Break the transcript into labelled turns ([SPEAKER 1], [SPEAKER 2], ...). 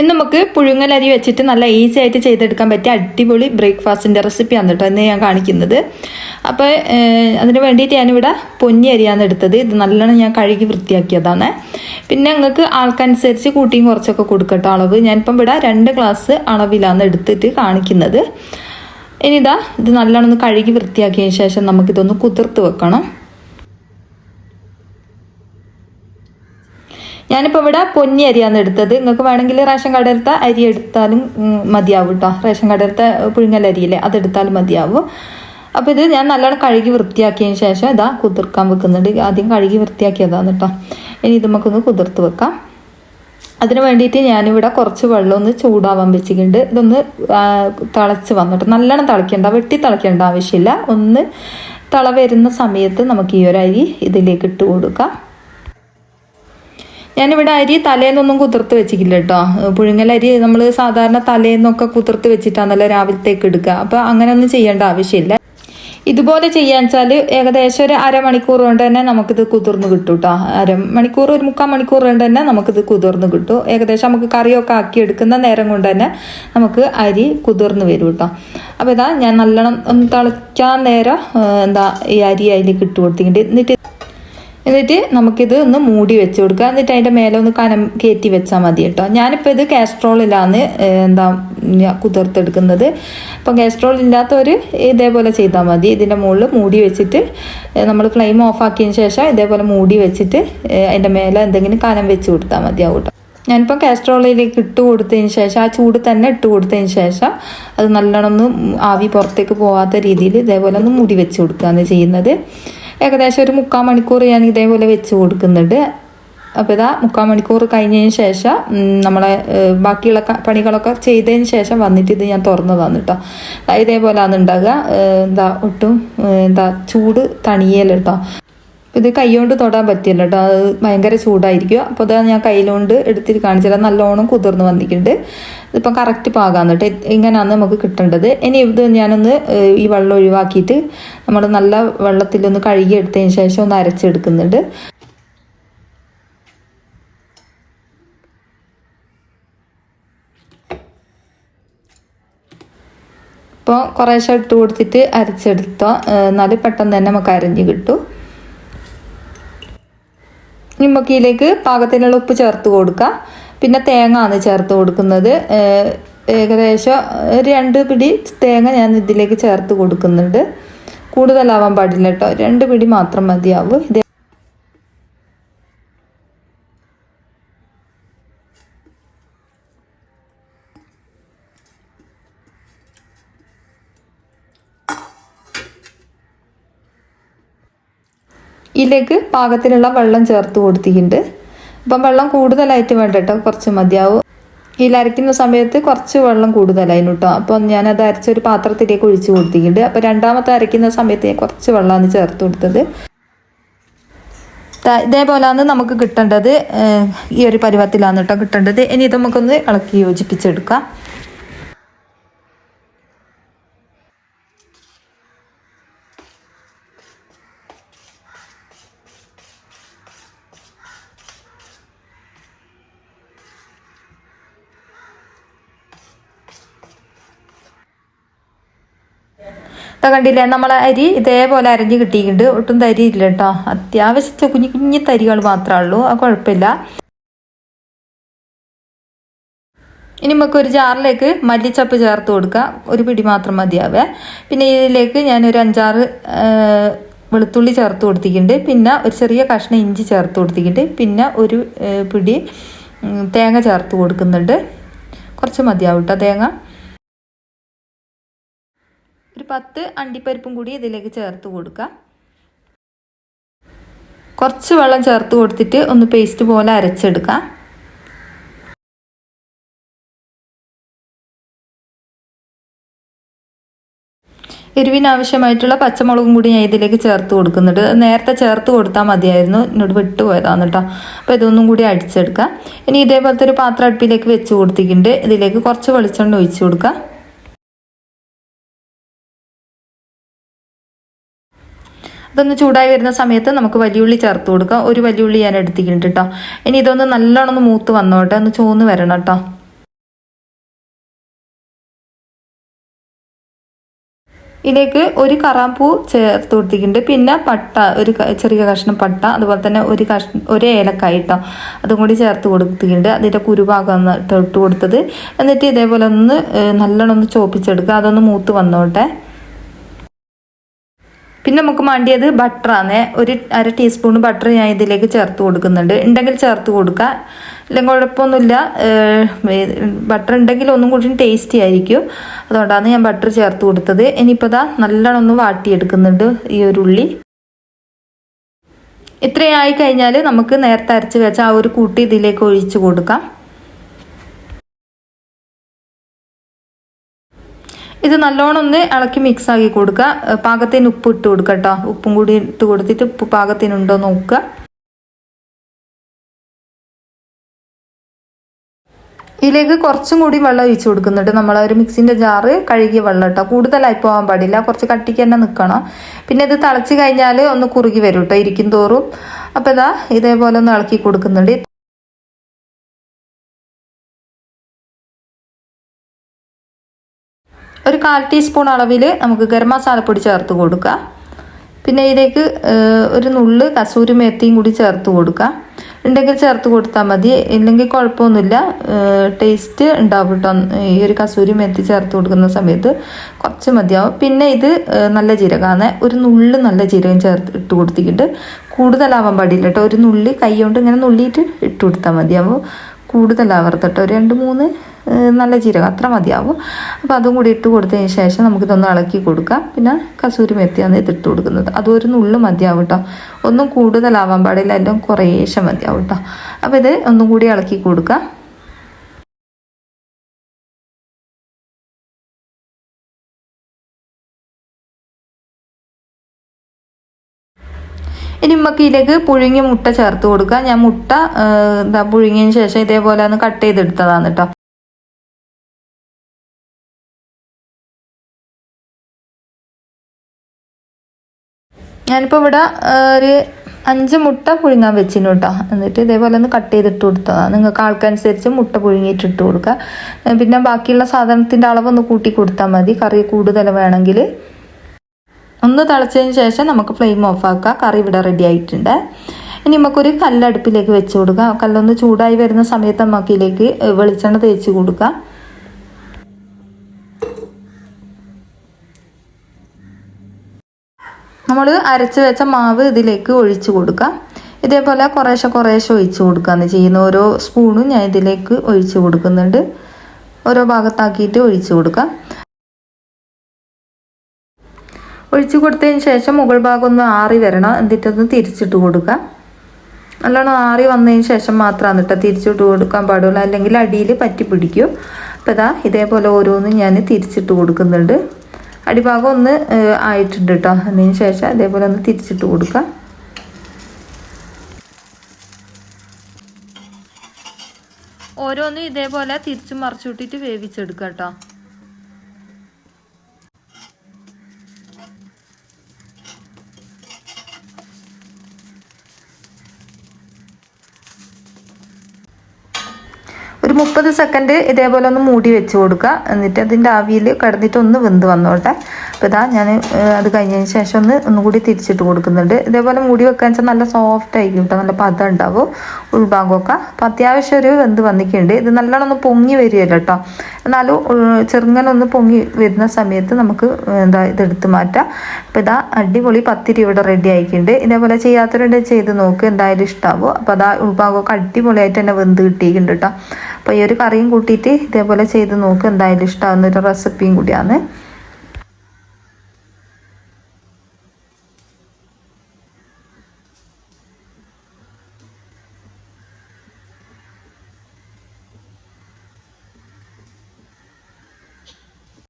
[SPEAKER 1] ഇന്ന് നമുക്ക് പുഴുങ്ങലരി വെച്ചിട്ട് നല്ല ഈസി ആയിട്ട് ചെയ്തെടുക്കാൻ പറ്റിയ അടിപൊളി ബ്രേക്ക്ഫാസ്റ്റിന്റെ റെസിപ്പിയാണ് കേട്ടോ ഇന്ന് ഞാൻ കാണിക്കുന്നത്. അപ്പോൾ അതിന് വേണ്ടിയിട്ട് ഞാനിവിടെ പൊന്നി അരിയാണ് എടുത്തത്. ഇത് നല്ലോണം ഞാൻ കഴുകി വൃത്തിയാക്കിയതാണ്. പിന്നെ നിങ്ങൾക്ക് ആൾക്കനുസരിച്ച് കൂട്ടിയും കുറച്ചൊക്കെ കൊടുക്കട്ടോ അളവ്. ഞാനിപ്പം ഇവിടെ രണ്ട് ഗ്ലാസ് അളവിലാണ് എടുത്തിട്ട് കാണിക്കുന്നത്. ഇനിതാ ഇത് നല്ലോണം ഒന്ന് കഴുകി വൃത്തിയാക്കിയതിന് ശേഷം നമുക്കിതൊന്ന് കുതിർത്ത് വെക്കണം. ഞാനിപ്പോൾ ഇവിടെ പൊന്നി അരിയാണ് എടുത്തത്. നിങ്ങൾക്ക് വേണമെങ്കിൽ റേഷൻ കടയിലത്തെ അരി എടുത്താലും മതിയാവും കേട്ടോ റേഷൻ കടയിലത്തെ പുഴുങ്ങലരിയില്ലേ അതെടുത്താലും മതിയാവും. അപ്പോൾ ഇത് ഞാൻ നല്ലോണം കഴുകി വൃത്തിയാക്കിയതിന് ശേഷം ഇതാ കുതിർക്കാൻ വെക്കുന്നുണ്ട്. ആദ്യം കഴുകി വൃത്തിയാക്കിയതാണ് കേട്ടോ ഇനി ഇത് നമുക്കൊന്ന് കുതിർത്ത് വെക്കാം. അതിന് വേണ്ടിയിട്ട് ഞാനിവിടെ കുറച്ച് വെള്ളം ഒന്ന് ചൂടാവാൻ വെച്ചിട്ടുണ്ട്. ഇതൊന്ന് തിളച്ച് വന്നിട്ട് നല്ലോണം തിളയ്ക്കേണ്ട വെട്ടി തിളയ്ക്കേണ്ട ആവശ്യമില്ല. ഒന്ന് തിള വരുന്ന സമയത്ത് നമുക്ക് ഈ ഒരു അരി ഇതിലേക്ക് ഇട്ട് കൊടുക്കാം. ഞാനിവിടെ അരി തലേന്നൊന്നും കുതിർത്ത് വെച്ചിട്ടില്ല കേട്ടോ പുഴുങ്ങലരി നമ്മൾ സാധാരണ തലേന്നൊക്കെ കുതിർത്ത് വെച്ചിട്ടാണല്ലോ രാവിലത്തേക്ക് എടുക്കുക അപ്പോൾ അങ്ങനെ ഒന്നും ചെയ്യേണ്ട ആവശ്യമില്ല. ഇതുപോലെ ചെയ്യാൻ വെച്ചാൽ ഏകദേശം ഒരു അരമണിക്കൂർ കൊണ്ട് തന്നെ നമുക്കിത് കുതിർന്ന് കിട്ടും കേട്ടോ അരമണിക്കൂർ ഒരു മുക്കാൽ മണിക്കൂർ കൊണ്ട് തന്നെ നമുക്കിത് കുതിർന്ന് കിട്ടും. ഏകദേശം നമുക്ക് കറിയൊക്കെ ആക്കി എടുക്കുന്ന നേരം കൊണ്ട് തന്നെ നമുക്ക് അരി കുതിർന്ന് വരും കേട്ടോ അപ്പോൾ ഇതാ ഞാൻ നല്ലോണം ഒന്ന് തിളയ്ക്കാൻ നേരം എന്താ ഈ അരി അതിലേക്ക് ഇട്ട് കൊടുത്തിട്ടുണ്ട്. എന്നിട്ട് എന്നിട്ട് നമുക്കിത് ഒന്ന് മൂടി വെച്ച് കൊടുക്കുക. എന്നിട്ട് അതിന്റെ മേലെ ഒന്ന് കനം കയറ്റി വെച്ചാൽ മതി കേട്ടോ. ഞാനിപ്പോൾ ഇത് കാസ്ട്രോളിലാണ് എന്താ ഞാൻ കുതിർത്തെടുക്കുന്നത്. അപ്പം കാസ്ട്രോൾ ഇല്ലാത്തവർ ഇതേപോലെ ചെയ്താൽ മതി. ഇതിന്റെ മുകളിൽ മൂടി വെച്ചിട്ട് നമ്മൾ ഫ്ലെയിം ഓഫ് ആക്കിയതിന് ശേഷം ഇതേപോലെ മൂടി വെച്ചിട്ട് അതിന്റെ മേലെ എന്തെങ്കിലും കനം വെച്ച് കൊടുത്താൽ മതിയാവും കേട്ടോ. ഞാനിപ്പോൾ കാസ്ട്രോളിലേക്ക് ഇട്ട് കൊടുത്തതിന് ശേഷം ആ ചൂട് തന്നെ ഇട്ട് കൊടുത്തതിന് ശേഷം അത് നല്ലോണം ഒന്ന് ആവി പുറത്തേക്ക് പോകാത്ത രീതിയിൽ ഇതേപോലെ ഒന്ന് മൂടി വെച്ച് കൊടുക്കുകയാണ് ചെയ്യുന്നത്. ഏകദേശം ഒരു മുക്കാൽ മണിക്കൂർ ഞാൻ ഇതേപോലെ വെച്ച് കൊടുക്കുന്നുണ്ട്. അപ്പോൾ ഇതാ മുക്കാൽ മണിക്കൂർ കഴിഞ്ഞതിന് ശേഷം നമ്മളെ ബാക്കിയുള്ള പണികളൊക്കെ ചെയ്തതിന് ശേഷം വന്നിട്ട് ഇത് ഞാൻ തുറന്നതാണ് കേട്ടോ ഇതേപോലെയാണ് ഉണ്ടാകുക എന്താ ഒട്ടും എന്താ ചൂട് തണിയല്ല കേട്ടോ ഇത് കൈകൊണ്ട് തൊടാൻ പറ്റില്ല കേട്ടോ അത് ഭയങ്കര ചൂടായിരിക്കും. അപ്പോൾ അത് ഞാൻ കയ്യിലുകൊണ്ട് എടുത്തിട്ട് കാണിച്ചില്ല നല്ലോണം കുതിർന്ന് വന്നിട്ടുണ്ട്. ഇതിപ്പം കറക്റ്റ് പാകാന്ന് കേട്ടോ ഇങ്ങനെയാണ് നമുക്ക് കിട്ടേണ്ടത്. ഇനി ഇത് ഞാനൊന്ന് ഈ വെള്ളം ഒഴിവാക്കിയിട്ട് നമ്മൾ നല്ല വെള്ളത്തിലൊന്ന് കഴുകി എടുത്തതിന് ശേഷം ഒന്ന് അരച്ചെടുക്കുന്നുണ്ട്. അപ്പോൾ കുറേശ്ശെ ഇട്ട് കൊടുത്തിട്ട് അരച്ചെടുത്തോ. എന്നാൽ പെട്ടെന്ന് തന്നെ നമുക്ക് അരഞ്ഞ് കിട്ടും. നമുക്ക് പാകത്തിനുള്ള ഉപ്പ് ചേർത്ത് കൊടുക്കുക. പിന്നെ തേങ്ങ ആണ് ചേർത്ത് കൊടുക്കുന്നത്. ഏകദേശം ഒരു രണ്ട് പിടി തേങ്ങ ഞാൻ ഇതിലേക്ക് ചേർത്ത് കൊടുക്കുന്നുണ്ട്. കൂടുതലാവാൻ പാടില്ല കേട്ടോ രണ്ട് പിടി മാത്രം മതിയാവും. ഇത് ഇതിലേക്ക് പാകത്തിനുള്ള വെള്ളം ചേർത്ത് കൊടുത്തിട്ടുണ്ട്. അപ്പം വെള്ളം കൂടുതലായിട്ട് വേണ്ട കേട്ടോ കുറച്ച് മതിയാവും. ഇതിൽ അരയ്ക്കുന്ന സമയത്ത് കുറച്ച് വെള്ളം കൂടുതലായിരുന്നു കേട്ടോ. അപ്പം ഞാനത് അരച്ചൊരു പാത്രത്തിലേക്ക് ഒഴിച്ച് കൊടുത്തിട്ടുണ്ട്. അപ്പോൾ രണ്ടാമത്തെ അരയ്ക്കുന്ന സമയത്ത് ഞാൻ കുറച്ച് വെള്ളമാണ് ചേർത്ത് കൊടുത്തത്. ഇതേപോലെ ഇതേപോലെയാണ് നമുക്ക് കിട്ടേണ്ടത് ഈ ഒരു പരുവത്തിലാണ് കേട്ടോ കിട്ടേണ്ടത്. ഇനി ഇത് നമുക്കൊന്ന് ഇളക്കി യോജിപ്പിച്ചെടുക്കാം. ഇതാ കണ്ടില്ലേ നമ്മളെ അരി ഇതേപോലെ അരഞ്ഞ് കിട്ടിയിട്ടുണ്ട്. ഒട്ടും തരി ഇല്ല കേട്ടോ. അത്യാവശ്യത്തെ കുഞ്ഞു കുഞ്ഞു തരികൾ മാത്രമേ ഉള്ളൂ. അത് കുഴപ്പമില്ല. ഇനി നമുക്ക് ഒരു ജാറിലേക്ക് മല്ലിച്ചപ്പ് ചേർത്ത് കൊടുക്കുക ഒരു പിടി മാത്രം മതിയാവേ. പിന്നെ ഇതിലേക്ക് ഞാൻ ഒരു അഞ്ചാറ് വെളുത്തുള്ളി ചേർത്ത് കൊടുത്തിട്ടുണ്ട്. പിന്നെ ഒരു ചെറിയ കഷ്ണം ഇഞ്ചി ചേർത്ത് കൊടുത്തിട്ടുണ്ട്. പിന്നെ ഒരു പിടി തേങ്ങ ചേർത്ത് കൊടുക്കുന്നുണ്ട്. കുറച്ച് മതിയാവും കേട്ടോ തേങ്ങ. ഒരു പത്ത് അണ്ടിപ്പരിപ്പും കൂടി ഇതിലേക്ക് ചേർത്ത് കൊടുക്കുക കുറച്ച് വെള്ളം ചേർത്ത് കൊടുത്തിട്ട് ഒന്ന് പേസ്റ്റ് പോലെ അരച്ചെടുക്കാം. എരിവിനാവശ്യമായിട്ടുള്ള പച്ചമുളകും കൂടി ഞാൻ ഇതിലേക്ക് ചേർത്ത് കൊടുക്കുന്നുണ്ട്. നേരത്തെ ചേർത്ത് കൊടുത്താൽ മതിയായിരുന്നു. എന്നോട് വിട്ടുപോയതാണ് കേട്ടോ. അപ്പോൾ ഇതൊന്നും കൂടി അടിച്ചെടുക്കാം. ഇനി ഇതേപോലത്തെ ഒരു പാത്രം അടുപ്പിലേക്ക് വെച്ച് കൊടുത്തിട്ടുണ്ട്. ഇതിലേക്ക് കുറച്ച് വെളിച്ചെണ്ണ ഒഴിച്ച് കൊടുക്കാം. ഇതൊന്ന് ചൂടായി വരുന്ന സമയത്ത് നമുക്ക് വലിയുള്ളി ചേർത്ത് കൊടുക്കാം. ഒരു വലിയുള്ളി ഞാൻ എടുത്തിട്ടുണ്ട് കേട്ടോ ഇനി ഇതൊന്ന് നല്ലോണം ഒന്ന് മൂത്ത് വന്നോട്ടെ. ഒന്ന് ചോന്ന് വരണം കേട്ടോ ഇതിലേക്ക് ഒരു കറാപ്പൂ ചേർത്ത് കൊടുത്തിട്ടുണ്ട്. പിന്നെ പട്ട ഒരു ചെറിയ കഷ്ണം പട്ട അതുപോലെ തന്നെ ഒരു കഷ്ണം ഒരു ഏലക്കായി കേട്ടോ അതും കൂടി ചേർത്ത് കൊടുത്തിട്ടുണ്ട്. അതിന്റെ കുരുഭാഗം ഒന്ന് ഇട്ട് കൊടുത്തത്. എന്നിട്ട് ഇതേപോലെ ഒന്ന് നല്ലോണം ഒന്ന് ചോപ്പിച്ചെടുക്കുക. അതൊന്ന് മൂത്ത് വന്നോട്ടെ. പിന്നെ നമുക്ക് വേണ്ടിയത് ബട്ടറാണ് ഒരു അര ടീസ്പൂൺ ബട്ടർ ഞാൻ ഇതിലേക്ക് ചേർത്ത് കൊടുക്കുന്നുണ്ട്. ഉണ്ടെങ്കിൽ ചേർത്ത് കൊടുക്കുക അല്ലെങ്കിൽ കുഴപ്പമൊന്നുമില്ല. ബട്ടർ ഉണ്ടെങ്കിൽ ഒന്നും കൂടി ടേസ്റ്റി ആയിരിക്കും. അതുകൊണ്ടാണ് ഞാൻ ബട്ടർ ചേർത്ത് കൊടുത്തത്. ഇനിയിപ്പോൾ ദാ നല്ലോണം ഒന്ന് വാട്ടിയെടുക്കുന്നുണ്ട് ഈ ഒരു ഉള്ളി. ഇത്രയായി കഴിഞ്ഞാൽ നമുക്ക് നേരത്തെ അരച്ച് വെച്ച ആ ഒരു കൂട്ടി ഇതിലേക്ക് ഒഴിച്ച് കൊടുക്കാം. ഇത് നല്ലോണം ഒന്ന് ഇളക്കി മിക്സ് ആക്കി കൊടുക്കുക. പാകത്തിന് ഉപ്പ് ഇട്ട് കൊടുക്കുക കേട്ടോ ഉപ്പും കൂടി ഇട്ട് കൊടുത്തിട്ട് ഉപ്പ് പാകത്തിനുണ്ടോ നോക്കുക. ഇതിലേക്ക് കുറച്ചും കൂടി വെള്ളം ഒഴിച്ചു കൊടുക്കുന്നുണ്ട് നമ്മൾ ഒരു മിക്സിന്റെ ജാറ് കഴുകിയ വെള്ളം കേട്ടോ കൂടുതലായി പോകാൻ പാടില്ല. കുറച്ച് കട്ടിക്ക് തന്നെ നിൽക്കണം. പിന്നെ ഇത് തിളച്ച് കഴിഞ്ഞാൽ ഒന്ന് കുറുകി വരും കേട്ടോ ഇരിക്കും തോറും. അപ്പോൾ ഇതാ ഇതേപോലെ ഒന്ന് ഇളക്കി കൊടുക്കുന്നുണ്ട്. ഒരു കാൽ ടീസ്പൂൺ അളവിൽ നമുക്ക് ഗരം മസാലപ്പൊടി ചേർത്ത് കൊടുക്കുക പിന്നെ ഇതിലേക്ക് ഒരു നുള്ള് കസൂരി മേത്തിയും കൂടി ചേർത്ത് കൊടുക്കുക ഉണ്ടെങ്കിൽ ചേർത്ത് കൊടുത്താൽ മതി. ഇല്ലെങ്കിൽ കുഴപ്പമൊന്നുമില്ല. ടേസ്റ്റ് ഉണ്ടാവും കേട്ടോ ഈ ഒരു കസൂരി മേത്തി ചേർത്ത് കൊടുക്കുന്ന സമയത്ത് കുറച്ച് മതിയാവും. പിന്നെ ഇത് നല്ല ജീരകമാണ്. ഒരു നുള്ള് നല്ല ജീരകം ചേർത്ത് ഇട്ട് കൊടുത്തിട്ട് കൂടുതലാവാൻ പാടില്ല കേട്ടോ. ഒരു നുള്ളി കൈ കൊണ്ട് ഇങ്ങനെ നുള്ളിയിട്ട് ഇട്ട് കൊടുത്താൽ മതിയാവും. കൂടുതലാവരുത് ആവർത്തിട്ട് ഒരു രണ്ട് മൂന്ന് നല്ല ജീരകം. അത്ര മതിയാവും. അപ്പോൾ അതും കൂടി ഇട്ട് കൊടുത്തതിന് ശേഷം നമുക്കിതൊന്ന് ഇളക്കി കൊടുക്കാം. പിന്നെ കസൂരി മെത്തിയാണ് ഇതിട്ട് കൊടുക്കുന്നത്. അതും ഒരു നുള്ള് മതിയാവും കേട്ടോ ഒന്നും കൂടുതലാവാൻ പാടില്ല. എല്ലാം കുറേശ്ശെ മതിയാവും കേട്ടോ അപ്പോൾ ഇത് ഒന്നും കൂടി ഇളക്കി കൊടുക്കാം. നമുക്ക് ഇതിലേക്ക് പുഴുങ്ങിയ മുട്ട ചേർത്ത് കൊടുക്കുക. ഞാൻ മുട്ട എന്താ പുഴുങ്ങിയതിന് ശേഷം ഇതേപോലെ ഒന്ന് കട്ട് ചെയ്തെടുത്തതാണ് കേട്ടോ. ഞാനിപ്പോൾ ഇവിടെ ഒരു അഞ്ച് മുട്ട പുഴുങ്ങാൻ വെച്ചിന് കേട്ടോ. എന്നിട്ട് ഇതേപോലെ ഒന്ന് കട്ട് ചെയ്തിട്ട് കൊടുത്തതാണ്. നിങ്ങൾക്ക് ആൾക്കനുസരിച്ച് മുട്ട പുഴുങ്ങിയിട്ട് ഇട്ട് കൊടുക്കുക. പിന്നെ ബാക്കിയുള്ള സാധനത്തിന്റെ അളവൊന്ന് കൂട്ടി കൊടുത്താൽ മതി. കറി കൂടുതൽ വേണമെങ്കിൽ ഒന്ന് തിളച്ചതിന് ശേഷം നമുക്ക് ഫ്ലെയിം ഓഫ് ആക്കുക കറി ഇവിടെ റെഡി ആയിട്ടുണ്ട്. ഇനി നമുക്കൊരു കല്ലടുപ്പിലേക്ക് വെച്ച് കൊടുക്കാം. കല്ലൊന്ന് ചൂടായി വരുന്ന സമയത്ത് നമുക്കിലേക്ക് വെളിച്ചെണ്ണ തേച്ച് കൊടുക്കാം. നമ്മൾ അരച്ച് വെച്ച മാവ് ഇതിലേക്ക് ഒഴിച്ച് കൊടുക്കാം. ഇതേപോലെ കുറേശ്ശെ കുറേശ്ശെ ഒഴിച്ച് കൊടുക്കുകയെന്ന് ചെയ്യുന്ന. ഓരോ സ്പൂണും ഞാൻ ഇതിലേക്ക് ഒഴിച്ച് കൊടുക്കുന്നുണ്ട്. ഓരോ ഭാഗത്താക്കിയിട്ട് ഒഴിച്ച് കൊടുക്കാം. ഒഴിച്ച് കൊടുത്തതിന് ശേഷം മുകൾ ഭാഗം ഒന്ന് ആറി വരണം. എന്നിട്ടൊന്ന് തിരിച്ചിട്ട് കൊടുക്കുക. നല്ലോണം ആറി വന്നതിന് ശേഷം മാത്രമാണ് കേട്ടോ തിരിച്ചിട്ട് കൊടുക്കാൻ പാടുള്ളൂ. അല്ലെങ്കിൽ അടിയിൽ പറ്റി പിടിക്കും. അപ്പോൾ ഇതാ ഇതേപോലെ ഓരോന്നും ഞാൻ തിരിച്ചിട്ട് കൊടുക്കുന്നുണ്ട്. അടിഭാഗം ഒന്ന് ആയിട്ടുണ്ട് കേട്ടോ അതിന് ശേഷം അതേപോലെ ഒന്ന് തിരിച്ചിട്ട് കൊടുക്കുക. ഓരോന്നും ഇതേപോലെ തിരിച്ചു മറിച്ചു വിട്ടിട്ട് വേവിച്ചെടുക്കുക കേട്ടോ ഒരു മുപ്പത് സെക്കൻഡ് ഇതേപോലെ ഒന്ന് മൂടി വെച്ച് കൊടുക്കുക. എന്നിട്ട് അതിന്റെ ആവിയിൽ കിടന്നിട്ട് ഒന്ന് വെന്ത് വന്നോട്ടെ. അപ്പോൾ ഇതാ ഞാൻ അത് കഴിഞ്ഞതിന് ശേഷം ഒന്ന് ഒന്നുകൂടി തിരിച്ചിട്ട് കൊടുക്കുന്നുണ്ട്. ഇതേപോലെ മുടി വെക്കാൻ വെച്ചാൽ നല്ല സോഫ്റ്റ് ആയിരിക്കും കേട്ടോ നല്ല പദം ഉണ്ടാവും. ഉൾഭാഗമൊക്കെ. അപ്പോൾ അത്യാവശ്യം ഒരു വെന്ത് വന്നിട്ടുണ്ട്. ഇത് നല്ലോണം ഒന്ന് പൊങ്ങി വരികയല്ല കേട്ടോ എന്നാലും ചെറുങ്ങനൊന്ന് പൊങ്ങി വരുന്ന സമയത്ത് നമുക്ക് എന്താ ഇതെടുത്ത് മാറ്റാം. അപ്പോൾ ഇതാ അടിപൊളി പത്തിരി ഇവിടെ റെഡി ആയിട്ടുണ്ട്. ഇതേപോലെ ചെയ്യാത്തവരുണ്ട് ചെയ്ത് നോക്ക് എന്തായാലും ഇഷ്ടമാവും അപ്പോൾ അതാ ഉൾഭാഗമൊക്കെ അടിപൊളിയായിട്ട് തന്നെ വെന്ത് കിട്ടിയിട്ടുണ്ട് കേട്ടോ അപ്പോൾ ഈ ഒരു കറിയും കൂട്ടിയിട്ട് ഇതേപോലെ ചെയ്ത് നോക്ക് എന്തായാലും ഇഷ്ടമാവുന്ന ഒരു റെസിപ്പിയും കൂടിയാണ്.